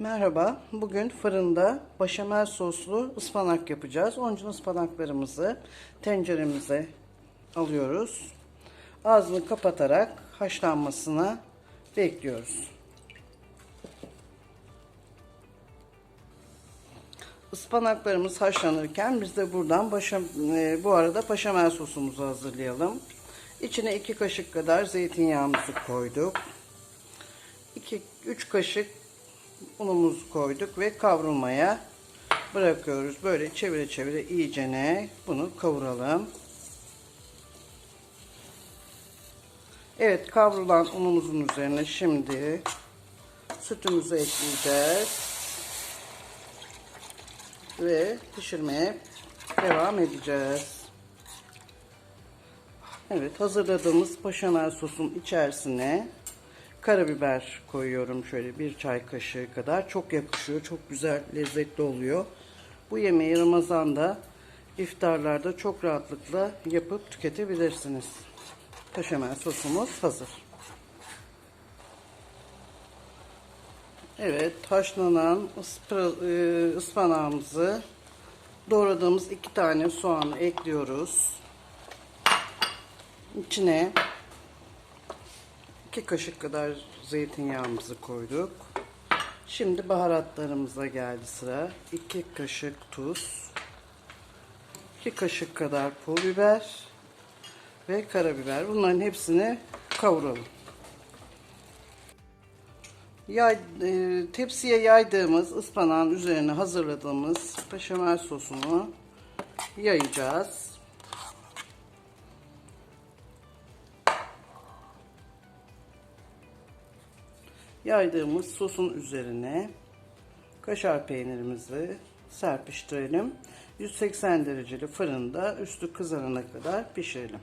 Merhaba, bugün fırında başamel soslu ıspanak yapacağız. Onun ıspanaklarımızı tenceremize alıyoruz. Ağzını kapatarak haşlanmasına bekliyoruz. Ispanaklarımız haşlanırken biz de buradan e, bu arada paşamel sosumuzu hazırlayalım. İçine 2 kaşık kadar zeytinyağımızı koyduk. 2-3 kaşık unumuzu koyduk ve kavrulmaya bırakıyoruz. Böyle çevire çevire iyicene bunu kavuralım. Evet kavrulan unumuzun üzerine şimdi sütümüzü ekleyeceğiz. Ve pişirmeye devam edeceğiz. Evet hazırladığımız paşamel sosun içerisine karabiber koyuyorum şöyle bir çay kaşığı kadar. Çok yakışıyor. Çok güzel lezzetli oluyor. Bu yemeği Ramazan'da iftarlarda çok rahatlıkla yapıp tüketebilirsiniz. Paşamel sosumuz hazır. Evet haşlanan e, ıspanağımızı doğradığımız iki tane soğanı ekliyoruz. İçine 2 kaşık kadar zeytinyağımızı koyduk. Şimdi baharatlarımıza geldi sıra. 2 kaşık tuz. 2 kaşık kadar pul biber ve karabiber. Bunların hepsini kavuralım. Yay, e, tepsiye yaydığımız ıspanağın üzerine hazırladığımız beşamel sosunu yayacağız. Yaydığımız sosun üzerine kaşar peynirimizi serpiştirelim. 180 dereceli fırında üstü kızarana kadar pişirelim.